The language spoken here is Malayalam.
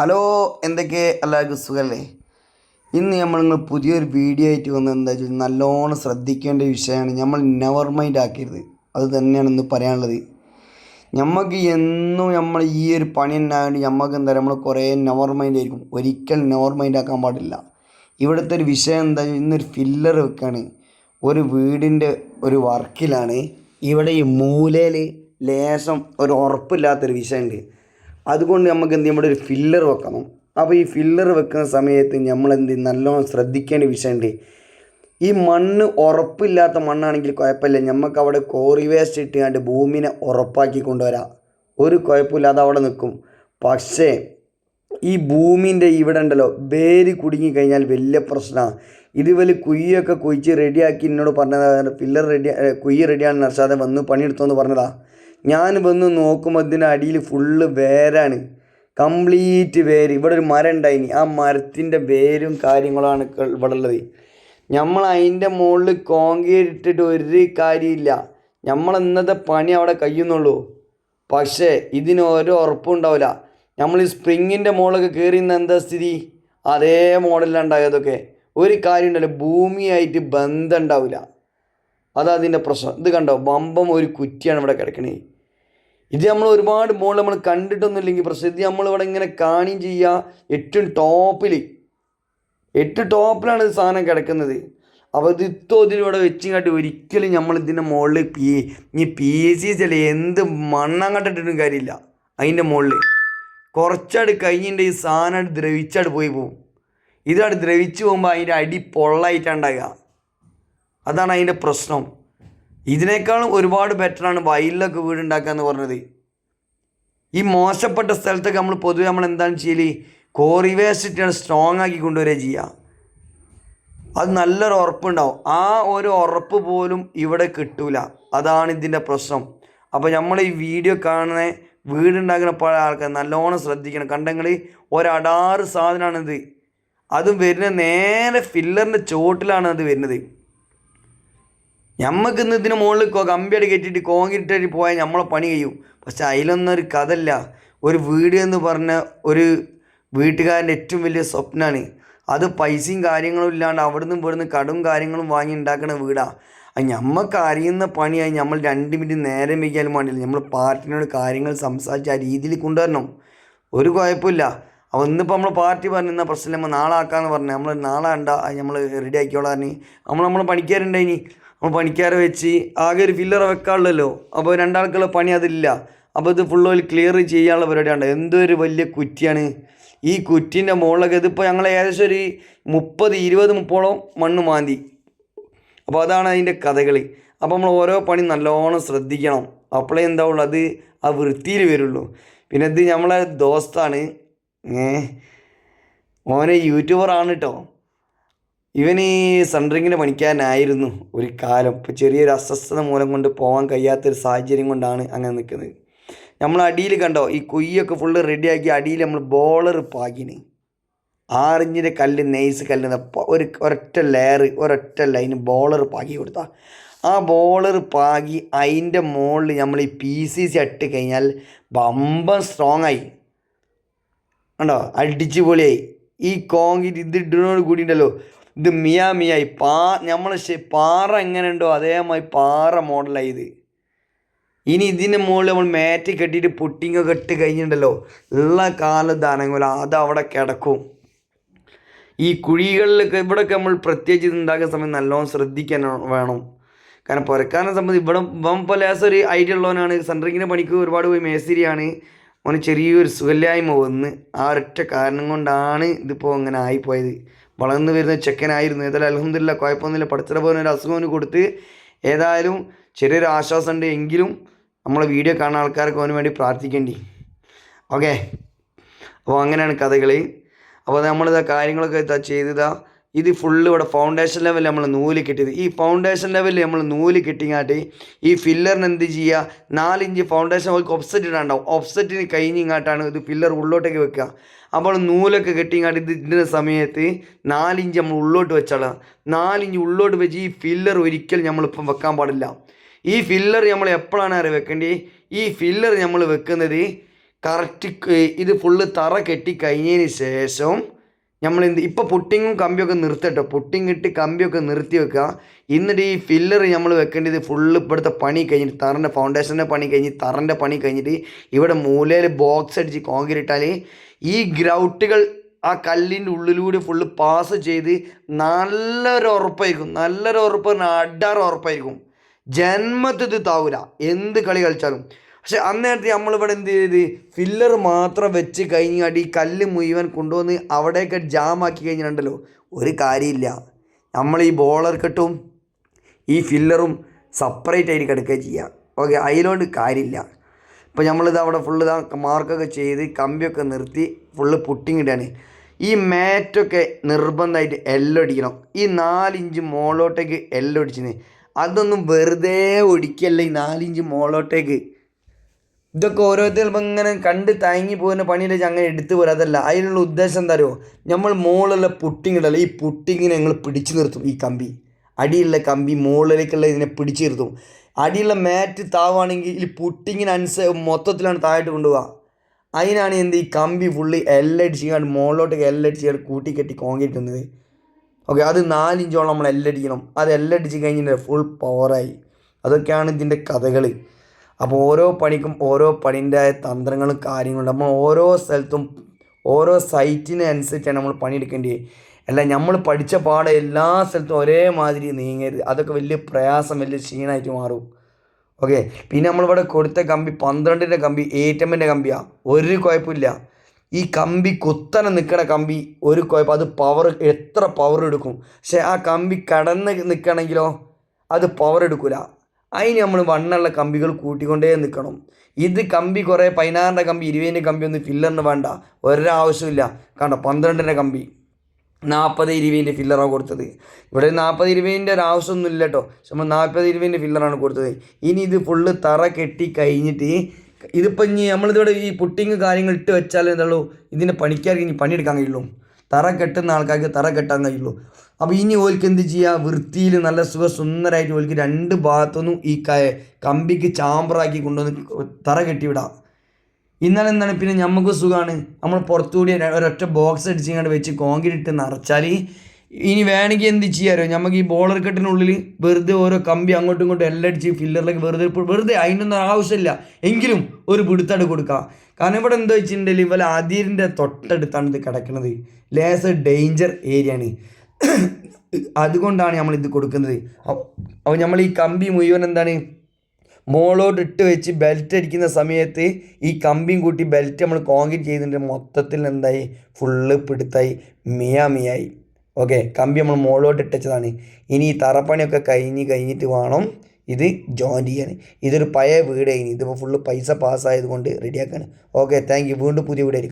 ഹലോ എന്തൊക്കെ? എല്ലാവർക്കും സുഖമല്ലേ ഇന്ന് നമ്മൾ നിങ്ങൾ പുതിയൊരു വീഡിയോ ആയിട്ട് വന്നത് എന്താ വെച്ചാൽ നല്ലോണം ശ്രദ്ധിക്കേണ്ട വിഷയമാണ്. നമ്മൾ നെവർ മൈൻഡ് ആക്കരുത്. അത് തന്നെയാണ് ഇന്ന് പറയാനുള്ളത്. നമുക്ക് എന്നും നമ്മൾ ഈ ഒരു പണി ഉണ്ടായതുകൊണ്ട് നമുക്ക് എന്താ നമ്മൾ കുറേ നെവർ മൈൻഡ് ആയിരിക്കും. ഒരിക്കൽ നെവർ മൈൻഡ് ആക്കാൻ പാടില്ല. ഇവിടുത്തെ ഒരു വിഷയം എന്താ ഇന്നൊരു ഫില്ലർ വെക്കാണ്. ഒരു വീടിന്റെ ഒരു വർക്കിലാണ്. ഇവിടെ ഈ മൂലയിൽ ലേശം ഒരു ഉറപ്പില്ലാത്തൊരു വിഷയമുണ്ട്. അതുകൊണ്ട് നമുക്ക് എന്ത് ചെയ്യുമ്പോൾ ഒരു ഫില്ലർ വെക്കണം. അപ്പോൾ ഈ ഫില്ലർ വെക്കുന്ന സമയത്ത് നമ്മൾ എന്ത്? നല്ലോണം ശ്രദ്ധിക്കേണ്ട വിഷയമുണ്ട് ഈ മണ്ണ് ഉറപ്പില്ലാത്ത മണ്ണാണെങ്കിൽ കുഴപ്പമില്ല. നമുക്ക് അവിടെ കോറി വേസ്റ്റ് ഇട്ടുകൊണ്ട് ഭൂമിനെ ഉറപ്പാക്കി കൊണ്ടുവരാം. ഒരു കുഴപ്പമില്ലാതെ അവിടെ നിൽക്കും. പക്ഷേ ഈ ഭൂമിന്റെ ഇവിടെ ഉണ്ടല്ലോ വേര് കുടുങ്ങി കഴിഞ്ഞാൽ വലിയ പ്രശ്നമാണ്. ഇതുപോലെ കുയ്യൊക്കെ കുഴിച്ച് റെഡിയാക്കി എന്നോട് പറഞ്ഞതാണ് ഫില്ലർ റെഡി കുയ്യ് റെഡിയാണ് നർഷാദെ വന്ന് പണിയെടുത്തോന്ന് പറഞ്ഞതാ. ഞാൻ വന്ന് നോക്കുമ്പോൾ ഇതിന്റെ അടിയിൽ ഫുള്ള് വേരാണ്. കംപ്ലീറ്റ് വേര്. ഇവിടെ ഒരു മരം ഉണ്ടായിനി. ആ മരത്തിന്റെ വേരും കാര്യങ്ങളാണ് ഇവിടെ ഉള്ളത്. നമ്മൾ അതിന്റെ മുകളിൽ കോൺക്രീറ്റ് ഇട്ടിട്ട് ഒരു കാര്യമില്ല. നമ്മൾ ഇന്നത്തെ പണി അവിടെ കഴിയുന്നുള്ളൂ. പക്ഷേ ഇതിന് ഒരു ഉറപ്പും ഉണ്ടാവില്ല. നമ്മൾ ഈ സ്പ്രിങ്ങിന്റെ മുകളിലൊക്കെ കയറി നിന്ന് എന്താ സ്ഥിതി? അതേ മോഡലിലുണ്ടായതൊക്കെ ഒരു കാര്യം ഉണ്ടല്ലോ ഭൂമിയായിട്ട് ബന്ധം ഉണ്ടാവില്ല. അതാ അതിന്റെ പ്രശ്നം. ഇത് കണ്ടോ? ബമ്പം ഒരു കുറ്റിയാണ് ഇവിടെ കിടക്കണേ. ഇത് നമ്മൾ ഒരുപാട് മുകളിൽ നമ്മൾ കണ്ടിട്ടൊന്നുമില്ലെങ്കിൽ നമ്മൾ നമ്മളിവിടെ ഇങ്ങനെ കാണുകയും ചെയ്യുക. ഏറ്റവും ടോപ്പിൽ എട്ട് ടോപ്പിലാണ് ഇത് സാധനം കിടക്കുന്നത്. അപ്പോൾ ഇത് ഇത്തോ ഇതിലൂടെ വെച്ചിങ്ങാട്ട് ഒരിക്കലും നമ്മൾ ഇതിന്റെ മുകളിൽ പി ഈ പി സി സി അല്ലേ എന്ത് മണ്ണങ്ങട്ടിട്ടും കാര്യമില്ല അതിന്റെ മുകളിൽ. കുറച്ചാട് കഴിഞ്ഞിട്ട് ഈ സാധനം ദ്രവിച്ചാട് പോയി പോകും ഇതാണ് ദ്രവിച്ച് പോകുമ്പോൾ അതിന്റെ അടി പൊള്ളായിട്ടുണ്ടാകുക അതാണ് അതിന്റെ പ്രശ്നം. ഇതിനേക്കാളും ഒരുപാട് ബെറ്ററാണ് വയലിലൊക്കെ വീടുണ്ടാക്കുക എന്ന് പറഞ്ഞത്. ഈ മോശപ്പെട്ട സ്ഥലത്തൊക്കെ നമ്മൾ പൊതുവെ നമ്മൾ എന്താണ് ചെയ്യൽ? കോറി വേസ്റ്റ് ഇട്ടാണ് സ്ട്രോങ് ആക്കി കൊണ്ടുവരിക ചെയ്യുക അത് നല്ലൊരു ഉറപ്പുണ്ടാവും. ആ ഒരു ഉറപ്പ് പോലും ഇവിടെ കിട്ടൂല. അതാണ് ഇതിന്റെ പ്രശ്നം. അപ്പോൾ നമ്മൾ ഈ വീഡിയോ കാണുന്ന വീടുണ്ടാക്കുന്ന പല ആൾക്കാർ നല്ലോണം ശ്രദ്ധിക്കണം. കണ്ടെങ്കിൽ ഒരടാറ് സാധനമാണിത്. അതും വരുന്നത് നേരെ ഫില്ലറിന്റെ ചോട്ടിലാണ് അത് വരുന്നത്. ഞമ്മക്ക് ഇന്ന് ഇതിന് മുകളിൽ കമ്പിയടി കെട്ടിയിട്ട് കോൺക്രീറ്റ് അടി പോയാൽ നമ്മളെ പണി കഴിയും. പക്ഷെ അതിലൊന്നും ഒരു കഥല്ല ഒരു വീട് എന്ന് പറഞ്ഞ ഒരു വീട്ടുകാരന്റെ ഏറ്റവും വലിയ സ്വപ്നമാണ് അത് പൈസയും കാര്യങ്ങളും ഇല്ലാണ്ട് അവിടുന്ന് ഇവിടുന്ന് കടും കാര്യങ്ങളും വാങ്ങി ഉണ്ടാക്കുന്ന വീടാണ് ഞമ്മക്ക് അറിയുന്ന പണിയായി നമ്മൾ രണ്ട് മിനിറ്റ് നേരം വയ്ക്കാനും വേണ്ടില്ല. നമ്മൾ പാർട്ടിനോട് കാര്യങ്ങൾ സംസാരിച്ച് ആ രീതിയിൽ കൊണ്ടുവരണം. ഒരു കുഴപ്പമില്ല. അപ്പോൾ ഇന്നിപ്പോൾ നമ്മൾ പാർട്ടി പറഞ്ഞു പ്രശ്നം നമ്മൾ നാളെ ആക്കാമെന്ന് പറഞ്ഞു നമ്മൾ നാളെ ഉണ്ടാ നമ്മൾ റെഡി ആക്കിയോളാം നമ്മൾ നമ്മൾ പണിക്കാരുണ്ടായിനി. നമ്മൾ പണിക്കാരെ വെച്ച് ആകെ ഒരു ഫില്ലർ വെക്കാനുള്ളല്ലോ. അപ്പോൾ രണ്ടാൾക്കുള്ള പണി അതില്ല അപ്പോൾ ഇത് ഫുള്ള് ഒരു ക്ലിയർ ചെയ്യാനുള്ള പരിപാടിയാണ്. എന്തൊരു വലിയ കുറ്റിയാണ്. ഈ കുറ്റിന്റെ മുകളിലൊക്കെ ഇതിപ്പോൾ ഞങ്ങൾ ഏകദേശം ഒരു മുപ്പത് ഇരുപത് മുപ്പോളം മണ്ണ് മാന്തി. അപ്പോൾ അതാണ് അതിന്റെ കഥകൾ. അപ്പോൾ നമ്മൾ ഓരോ പണി നല്ലോണം ശ്രദ്ധിക്കണം. അപ്പോഴേ എന്താവുള്ളൂ അത് ആ വൃത്തിയിൽ വരുള്ളൂ. പിന്നെ ഇത് നമ്മളെ ദോസ്താണ്. ഏ? ഓനെ യൂട്യൂബറാണ് കേട്ടോ ഇവൻ ഈ സൺഡ്രിങ്ങിന് പണിക്കാരനായിരുന്നു ഒരു കാലം. ഇപ്പോൾ ചെറിയൊരു അസ്വസ്ഥത മൂലം കൊണ്ട് പോകാൻ കഴിയാത്തൊരു സാഹചര്യം കൊണ്ടാണ് അങ്ങനെ നിൽക്കുന്നത്. നമ്മൾ അടിയിൽ കണ്ടോ ഈ കുയ്യൊക്കെ ഫുള്ള് റെഡിയാക്കി അടിയിൽ നമ്മൾ ബോളർ പാകിന്. ആറിഞ്ചിന്റെ കല്ല് നെയ്സ് കല്ല് ഒരു ഒരൊറ്റ ലെയർ ഒരൊറ്റ ലൈന് ബോളർ പാകി കൊടുത്താൽ ആ ബോളർ പാകി അതിന്റെ മുകളിൽ നമ്മൾ ഈ പി സി സി ഇട്ട് കഴിഞ്ഞാൽ ബമ്പം സ്ട്രോങ് ആയി. കണ്ടോ? അടിച്ച് പൊളിയായി ഈ കോൺക്രീറ്റ് ഇത് ഇടുന്നതോട് കൂടി ഉണ്ടല്ലോ. ഇത് മിയാ മിയായി പാ നമ്മൾ പാറ എങ്ങനെയുണ്ടോ അതേമായി പാറ മോഡലായി ഇത്. ഇനി ഇതിന്റെ മുകളിൽ നമ്മൾ മാറ്റ് കെട്ടിയിട്ട് പുട്ടിങ്ങൊക്കെ ഇട്ട് കഴിഞ്ഞിട്ടുണ്ടല്ലോ. ഉള്ള കാലം ദാനങ്ങൾ അത് അവിടെ കിടക്കും. ഈ കുഴികളിലൊക്കെ ഇവിടെയൊക്കെ നമ്മൾ പ്രത്യേകിച്ച് ഇത് ഉണ്ടാക്കുന്ന സമയം നല്ലോണം ശ്രദ്ധിക്കാൻ വേണം. കാരണം പുരക്കാരനെ സംബന്ധിച്ച് ഇവിടെ ഇവൻ ഇപ്പോൾ ലേസം ഒരു ഐഡിയ ഉള്ളവനാണ്. സെൻട്രിങ്ങിന്റെ പണിക്ക് ഒരുപാട് പോയി മേസ്തിരിയാണ്. അവന് ചെറിയൊരു സുഖല്ലായ്മ വന്ന് ആ ഒരൊറ്റ കാരണം കൊണ്ടാണ് ഇതിപ്പോൾ അങ്ങനെ ആയിപ്പോയത്. വളർന്നു വരുന്ന ചെക്കനായിരുന്നു. ഏതായാലും അലഹമില്ല കുഴപ്പമൊന്നുമില്ല. പഠിച്ചിട്ട് പോകുന്ന ഒരു അസുഖം കൊടുത്ത് ഏതായാലും ചെറിയൊരു ആശ്വാസം ഉണ്ട് എങ്കിലും നമ്മളെ വീഡിയോ കാണുന്ന ആൾക്കാർക്ക് അവന് വേണ്ടി പ്രാർത്ഥിക്കേണ്ടി. ഓക്കെ അപ്പോൾ അങ്ങനെയാണ് കഥകളി. അപ്പോൾ നമ്മളിതാ കാര്യങ്ങളൊക്കെ ഇതാ ചെയ്തതാ. ഇത് ഫുള്ള് ഇവിടെ ഫൗണ്ടേഷൻ ലെവലിൽ നമ്മൾ നൂൽ കെട്ടിയത്. ഈ ഫൗണ്ടേഷൻ ലെവലിൽ നമ്മൾ നൂൽ കെട്ടിങ്ങാട്ട് ഈ ഫില്ലറിന് എന്ത് ചെയ്യുക നാലിഞ്ച് ഫൗണ്ടേഷൻ അവർക്ക് ഓഫ്സെറ്റ് ഇടാണ്ടാവും. ഓഫ്സെറ്റിന് കഴിഞ്ഞിങ്ങാട്ടാണ് ഇത് ഫില്ലർ ഉള്ളോട്ടേക്ക് വെക്കുക അപ്പോൾ നൂലൊക്കെ കെട്ടിങ്ങാട്ട് ഇത് ഇടുന്ന സമയത്ത് നാലിഞ്ച് നമ്മൾ ഉള്ളോട്ട് വെച്ചാളാം. നാലിഞ്ച് ഉള്ളോട്ട് വെച്ച് ഈ ഫില്ലർ ഒരിക്കലും നമ്മളിപ്പം വെക്കാൻ പാടില്ല. ഈ ഫില്ലർ നമ്മൾ എപ്പോഴാണ് അറിയാം വെക്കേണ്ടത് ഈ ഫില്ലർ നമ്മൾ വെക്കുന്നത് കറക്റ്റ് ഇത് ഫുള്ള് തറ കെട്ടി കഴിഞ്ഞതിന് ശേഷം നമ്മൾ എന്ത് ഇപ്പോൾ പുട്ടിങ്ങും കമ്പിയൊക്കെ നിർത്തട്ടോ. പുട്ടിങ് ഇട്ട് കമ്പിയൊക്കെ നിർത്തി വെക്കുക. എന്നിട്ട് ഈ ഫില്ലർ നമ്മൾ വെക്കേണ്ടത് ഫുള്ള് ഇപ്പോഴത്തെ പണി കഴിഞ്ഞിട്ട് തറന്റെ ഫൗണ്ടേഷന്റെ പണി കഴിഞ്ഞ് തറന്റെ പണി കഴിഞ്ഞിട്ട് ഇവിടെ മൂലയിൽ ബോക്സ് അടിച്ച് കോൺക്രീറ്റ് ഇട്ടാൽ ഈ ഗ്രൗട്ടുകൾ ആ കല്ലിന്റെ ഉള്ളിലൂടെ ഫുള്ള് പാസ് ചെയ്ത് നല്ലൊരു ഉറപ്പായിരിക്കും. നല്ലൊരു ഉറപ്പ് അഡാറ് ഉറപ്പായിരിക്കും. ജന്മത്തിൽ താവൂല. എന്ത് കളി കളിച്ചാലും. പക്ഷെ അന്നേരത്തെ നമ്മളിവിടെ എന്ത് ചെയ്ത്? ഫില്ലർ മാത്രം വെച്ച് കഴിഞ്ഞാൽ ഈ കല്ല് മുഴുവൻ കൊണ്ടുവന്ന് അവിടെയൊക്കെ ജാമാക്കി കഴിഞ്ഞിട്ടുണ്ടല്ലോ. ഒരു കാര്യമില്ല. നമ്മൾ ഈ ബോളർ കെട്ടും ഈ ഫില്ലറും സെപ്പറേറ്റ് ആയിട്ട് കിടക്കുകയും ചെയ്യുക ഓക്കെ അതിലോണ്ട് കാര്യമില്ല. ഇപ്പോൾ നമ്മളിത് അവിടെ ഫുള്ള് ഇതാ മാർക്കൊക്കെ ചെയ്ത് കമ്പിയൊക്കെ നിർത്തി ഫുള്ള് പുട്ടിങ് ഇടുകയാണ് ഈ മാറ്റൊക്കെ നിർബന്ധമായിട്ട് എല്ലാം അടിക്കണം. ഈ നാലിഞ്ച് മോളോട്ടേക്ക് എല്ലാം അടിച്ചിന്. അതൊന്നും വെറുതെ ഒടിക്കല്ല ഈ നാലിഞ്ച് മോളോട്ടേക്ക് ഇതൊക്കെ ഓരോരുത്തർ ഇങ്ങനെ കണ്ട് തയങ്ങി പോകുന്ന പണിയിലേക്ക് അങ്ങനെ എടുത്തു പോരാ. അതല്ല അതിനുള്ള ഉദ്ദേശം എന്താ അറിയോ? നമ്മൾ മുകളിലുള്ള പുട്ടിങ് ഈ പുട്ടിങ്ങിനെ ഞങ്ങൾ പിടിച്ചു നിർത്തും ഈ കമ്പി. അടിയുള്ള കമ്പി മുകളിലേക്കുള്ള ഇതിനെ പിടിച്ചു നിർത്തും. അടിയുള്ള മാറ്റ് താവാണെങ്കിൽ ഈ പുട്ടിങ്ങിനനുസ മൊത്തത്തിലാണ് താഴോട്ട് കൊണ്ടുപോകുക അതിനാണ് എന്ത് ഈ കമ്പി ഫുള്ള് എല്ലടിച്ചിങ്ങാണ്ട് മുകളിലോട്ട് എല്ലടിച്ച് കൂട്ടി കെട്ടി കോൺക്രീറ്റ് വന്നത് ഓക്കെ അത് നാലിഞ്ചോളം നമ്മൾ എല്ലടിക്കണം അത് എല്ലടിച്ച് കഴിഞ്ഞിട്ട് ഫുൾ പവറായി അതൊക്കെയാണ് ഇതിന്റെ കഥകൾ അപ്പോൾ ഓരോ പണിക്കും ഓരോ പണിന്റെതായ തന്ത്രങ്ങളും കാര്യങ്ങളും നമ്മൾ ഓരോ സ്ഥലത്തും ഓരോ സൈറ്റിന് അനുസരിച്ചാണ് നമ്മൾ പണിയെടുക്കേണ്ടത്. അല്ല നമ്മൾ പഠിച്ച പാഠം എല്ലാ സ്ഥലത്തും ഒരേമാതിരി നീങ്ങരുത്. അതൊക്കെ വലിയ പ്രയാസം വലിയ ക്ഷീണമായിട്ട് മാറും. ഓക്കെ പിന്നെ നമ്മളിവിടെ കൊടുത്ത കമ്പി പന്ത്രണ്ടിന്റെ കമ്പി ഏറ്റമ്മിന്റെ കമ്പിയാണ് ഒരു കുഴപ്പമില്ല. ഈ കമ്പി കുത്തനെ നിൽക്കണ കമ്പി ഒരു കുഴപ്പം അത് പവർ എത്ര പവർ എടുക്കും. പക്ഷേ ആ കമ്പി കടന്ന് നിൽക്കണമെങ്കിലോ അത് പവർ എടുക്കില്ല അതിന് നമ്മൾ വണ്ണുള്ള കമ്പികൾ കൂട്ടിക്കൊണ്ടേ നിൽക്കണം ഇത് കമ്പി കുറേ പതിനാറിന്റെ കമ്പി ഇരുപതിന്റെ കമ്പി ഒന്നും ഫില്ലറിന് വേണ്ട. ഒരാവശ്യമില്ല കണ്ടോ? പന്ത്രണ്ടിന്റെ കമ്പി. നാൽപ്പത് ഇരുപതിന്റെ ഫില്ലറാണ് കൊടുത്തത്. ഇവിടെ നാൽപ്പത് ഇരുപതിന്റെ ഒരു ആവശ്യമൊന്നും ഇല്ല കേട്ടോ പക്ഷെ നമ്മൾ നാൽപ്പത് ഇരുപതിന്റെ ഫില്ലറാണ് കൊടുത്തത്. ഇനി ഇത് ഫുള്ള് തറ കെട്ടി കഴിഞ്ഞിട്ട് ഇതിപ്പോൾ ഇനി നമ്മളിതിവിടെ ഈ പുട്ടിങ് കാര്യങ്ങൾ ഇട്ട് വെച്ചാൽ എന്താണല്ലോ ഇതിന്റെ പണിക്കാർക്ക് ഇനി പണിയെടുക്കാൻ കഴിയുള്ളൂ. തറ കെട്ടുന്ന ആൾക്കാർക്ക് തറ കെട്ടാൻ കഴിയുള്ളൂ. അപ്പോൾ ഇനി ഓൽക്ക് എന്ത് ചെയ്യുക വൃത്തിയിൽ നല്ല സുഖ സുന്ദരമായിട്ട് ഓൽക്ക് രണ്ട് ഭാഗത്തുനിന്നും ഈ കമ്പിക്ക് ചാമ്പറാക്കി കൊണ്ടുവന്ന് തറ കെട്ടിവിടാം. ഇന്നലെ എന്താണ്? പിന്നെ നമുക്ക് സുഖമാണ് നമ്മൾ പുറത്തുകൂടി ഒരൊറ്റ ബോക്സ് അടിച്ചിങ്ങോട്ട് വെച്ച് കോൺക്രീറ്റ് നിറച്ചാൽ ഇനി വേണമെങ്കിൽ എന്ത് ചെയ്യാറോ നമുക്ക് ഈ ബോളർ കെട്ടിനുള്ളിൽ വെറുതെ ഓരോ കമ്പി അങ്ങോട്ടും ഇങ്ങോട്ടും എല്ലാം അടിച്ച് ഫില്ലറിലേക്ക് വെറുതെ വെറുതെ അതിനൊന്നും ആവശ്യമില്ല. എങ്കിലും ഒരു പിടുത്തട് കൊടുക്കാം. കാരണം ഇവിടെ എന്താ വെച്ചിട്ടുണ്ടെങ്കിൽ ഇവലെ അതിരിന്റെ തൊട്ടടുത്താണ് ഇത് കിടക്കുന്നത്. ലേസർ ഡേഞ്ചർ ഏരിയ ആണ്. അതുകൊണ്ടാണ് നമ്മൾ ഇത് കൊടുക്കുന്നത്. അപ്പോൾ നമ്മൾ ഈ കമ്പി മുഴുവൻ എന്താണ്? മോളോട്ട് ഇട്ട് വെച്ച് ബെൽറ്റ് അടിക്കുന്ന സമയത്ത് ഈ കമ്പിയും കൂട്ടി ബെൽറ്റ് നമ്മൾ കോൺക്രീറ്റ് ചെയ്തിട്ട് മൊത്തത്തിൽ എന്തായി? ഫുള്ള് പിടുത്തായി. മിയാ മിയായി. ഓക്കെ കമ്പി നമ്മൾ മുകളിലോട്ട് ഇട്ടതാണ് ഇനി ഈ തറപ്പണിയൊക്കെ കഴിഞ്ഞ് കഴിഞ്ഞിട്ട് വേണം ഇത് ജോയിൻ ചെയ്യാൻ. ഇതൊരു പഴയ വീടായിന് ഇതിപ്പോൾ ഫുള്ള് പൈസ പാസ്സായത് കൊണ്ട് റെഡിയാക്കാണ് ഓക്കെ താങ്ക് യു വീണ്ടും പുതിയ വീടായിരിക്കും.